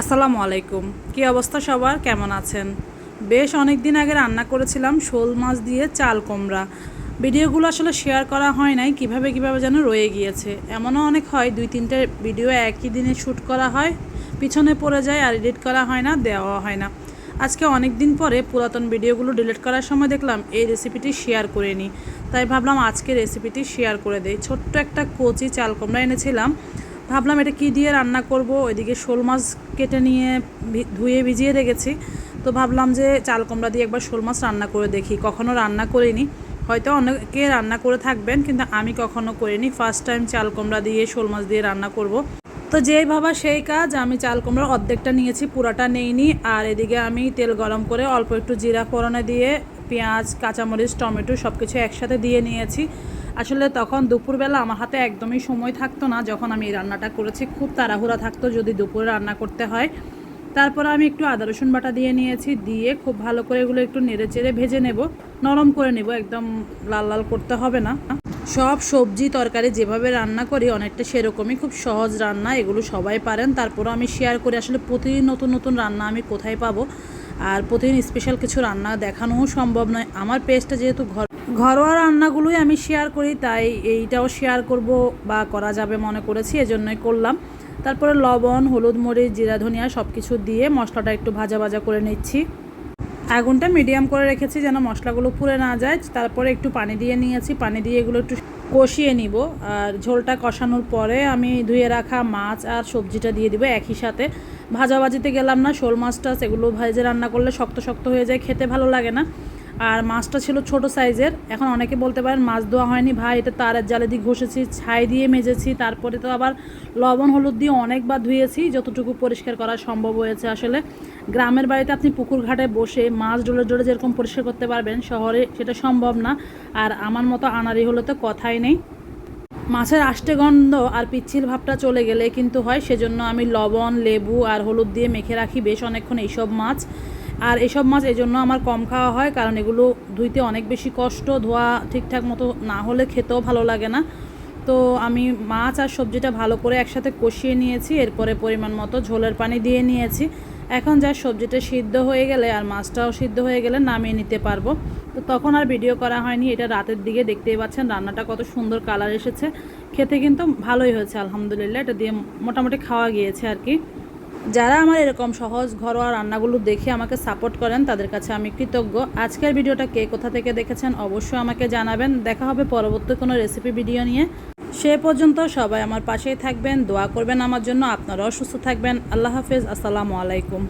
আসসালামু আলাইকুম। কি অবস্থা সবার? কেমন আছেন? বেশ অনেক দিন আগে রান্না করেছিলাম শোল মাছ দিয়ে চাল কুমড়া। ভিডিওগুলো আসলে শেয়ার করা হয় নাই, কীভাবে কীভাবে যেন রয়ে গিয়েছে। এমনও অনেক হয়, দুই তিনটে ভিডিও একই দিনে শ্যুট করা হয়, পিছনে পড়ে যায় আর এডিট করা হয় না দেওয়া হয় না। আজকে অনেক দিন পরে পুরাতন ভিডিওগুলো ডিলিট করার সময় দেখলাম এই রেসিপিটি শেয়ার করে নিই তাই ভাবলাম আজকে রেসিপিটি শেয়ার করে দেই। ছোট্ট একটা কচি চাল কুমড়া এনেছিলাম। ভাবলাম এটা কী দিয়ে রান্না করব? ওইদিকে শোল মাছ কেটে নিয়ে ধুয়ে ভিজিয়ে রেখেছি। তো ভাবলাম যে চাল কুমড়া দিয়ে একবার শোল মাছ রান্না করে দেখি। কখনো রান্না করিনি। হয়তো অনেকে রান্না করে থাকবেন, কিন্তু আমি কখনো করিনি। ফার্স্ট টাইম চাল কুমড়া দিয়ে, শোল মাছ দিয়ে রান্না করব। তো যেই ভাবা সেই কাজ, আমি চাল কুমড়ার অর্ধেকটা নিয়েছি, পুরাটা নেইনি। আর এদিকে আমি তেল গরম করে অল্প একটু জিরা ফোড়নে দিয়ে পেঁয়াজ, কাঁচামরিচ, টমেটো সব কিছু একসাথে দিয়ে নিয়েছি। আসলে তখন দুপুরবেলা আমার হাতে একদমই সময় থাকতো না যখন আমি রান্নাটা করেছি। খুব তাড়াহুড়া থাকতো যদি দুপুরে রান্না করতে হয়। তারপর আমি একটু আদা, রসুন বাটা দিয়ে নিয়েছি। দিয়ে খুব ভালো করে এগুলো একটু নেড়ে চেড়ে ভেজে নেব। নরম করে নেব, একদম লাল লাল করতে হবে না। সব সবজি তরকারি যেভাবে রান্না করি অনেকটা সেরকমই, খুব সহজ রান্না, এগুলো সবাই পারেন। তারপরও আমি শেয়ার করি আসলে প্রতিদিন নতুন নতুন রান্না আমি কোথায় পাবো? আর প্রতিদিন স্পেশাল কিছু রান্না দেখানোও সম্ভব নয়। আমার পেজটা যেহেতু ঘর ঘরোয়া রান্নাগুলোই আমি শেয়ার করি, তাই এইটাও শেয়ার করব বা করা যাবে মনে করেছি, এজন্যই করলাম। তারপরে লবণ, হলুদ মরিচ, জিরা ধনিয়া সব কিছু দিয়ে মশলাটা একটু ভাজা ভাজা করে নিচ্ছি। আগুনটা মিডিয়াম করে রেখেছি যেন মশলাগুলো পুড়ে না যায়। তারপরে একটু পানি দিয়ে নিয়েছি, পানি দিয়ে এগুলো একটু কষিয়ে নিব। আর ঝোলটা কষানোর পরে আমি ধুয়ে রাখা মাছ আর সবজিটা দিয়ে দিব একই সাথে। ভাজাভাজিতে গেলাম না, শোল মাছটা, সেগুলো ভেজে রান্না করলে শক্ত শক্ত হয়ে যায়, খেতে ভালো লাগে না। আর মাছটা ছিল ছোট সাইজের, এখন অনেকে বলতে পারেন মাছ ধোয়া হয়নি, ভাই এটা তারের জালে দিয়ে ঘষেছি, ছাই দিয়ে মেজেছি, তারপরে তো আবার লবণ, হলুদ দিয়ে অনেকবার ধুয়েছি, যতটুকু পরিষ্কার করা সম্ভব হয়েছে আসলে। গ্রামের বাড়িতে আপনি পুকুর ঘাটে বসে মাছ ডলে ডলে যেরকম পরিষ্কার করতে পারবেন, শহরে সেটা সম্ভব না। আর আমার মতো আনারি হলে তো কথাই নেই। মাছের আষ্টে গন্ধ আর পিচ্ছিল ভাবটা চলে গেলে কিন্তু হয়, সেজন্য আমি লবণ, লেবু আর হলুদ দিয়ে মেখে রাখি বেশ অনেকক্ষণ এইসব মাছ। আর এসব মাছ এজন্য জন্য আমার কম খাওয়া হয়, কারণ এগুলো ধুইতে অনেক বেশি কষ্ট, ধোয়া ঠিকঠাক মতো না হলে খেতেও ভালো লাগে না। তো আমি মাছ আর সবজিটা ভালো করে একসাথে কষিয়ে নিয়েছি, এরপরে পরিমাণ মতো ঝোলের পানি দিয়ে নিয়েছি। এখন যা সবজিটা সিদ্ধ হয়ে গেলে আর মাছটাও সিদ্ধ হয়ে গেলে নামিয়ে নিতে পারব। তো তখন আর ভিডিও করা হয়নি, এটা রাতের দিকে দেখতেই পাচ্ছেন, রান্নাটা কত সুন্দর কালার এসেছে। খেতে কিন্তু ভালোই হয়েছে, আলহামদুলিল্লাহ, এটা দিয়ে মোটামুটি খাওয়া গিয়েছে আর কি। যারা আমার এরকম সহজ ঘরোয়া রান্নাগুলো দেখে আমাকে সাপোর্ট করেন, তাদের কাছে আমি কৃতজ্ঞ। আজকের ভিডিওটা কে কোথা থেকে দেখেছেন অবশ্যই আমাকে জানাবেন। দেখা হবে পরবর্তী কোনো রেসিপি ভিডিও নিয়ে। সে পর্যন্ত সবাই আমার পাশেই থাকবেন, দোয়া করবেন আমার জন্য, আপনারাও সুস্থ থাকবেন। আল্লাহ হাফেজ, আসসালামু আলাইকুম।